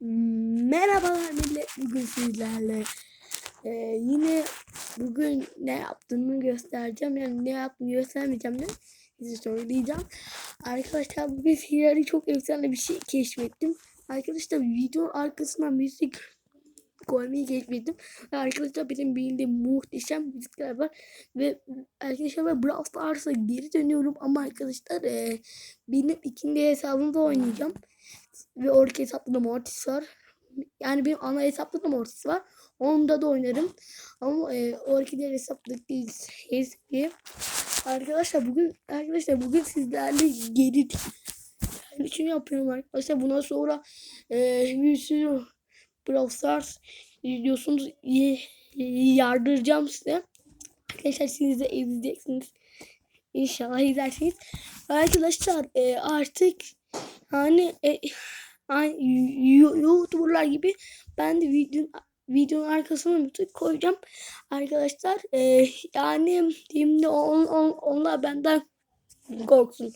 Merhabalar millet. Bugün sizlerle Ee, yine bugün ne yaptığımı göstereceğim. Yani ne yaptığımı göstermeyeceğim de size söyleyeceğim. Arkadaşlar bugün sizlere çok efsane bir şey keşfettim. Arkadaşlar video arkasından müzik koymayı keşfettim. Arkadaşlar benim bildiğim muhteşem müzikler var. Ve arkadaşlar ben Brawl Stars'a geri dönüyorum ama arkadaşlar e, benim ikinci hesabımda oynayacağım ve oradaki hesapta da Mortis var. Yani benim ana hesapta da Mortis var. Onda da oynarım. Ama e, oradaki diğer hesaptaki hesabı Arkadaşlar bugün arkadaşlar bugün sizlerle geri yani için yapıyorum arkadaşlar. Bundan sonra e, bir sürü Brawl Stars videosunuz yardıracağım size. Arkadaşlar siz de izleyeceksiniz. İnşallah izlersiniz. Arkadaşlar e, artık hani e, YouTuber'lar gibi ben de videonun videonun arkasına müzik koyacağım. Arkadaşlar e, yani şimdi on, on, onlar benden korksun.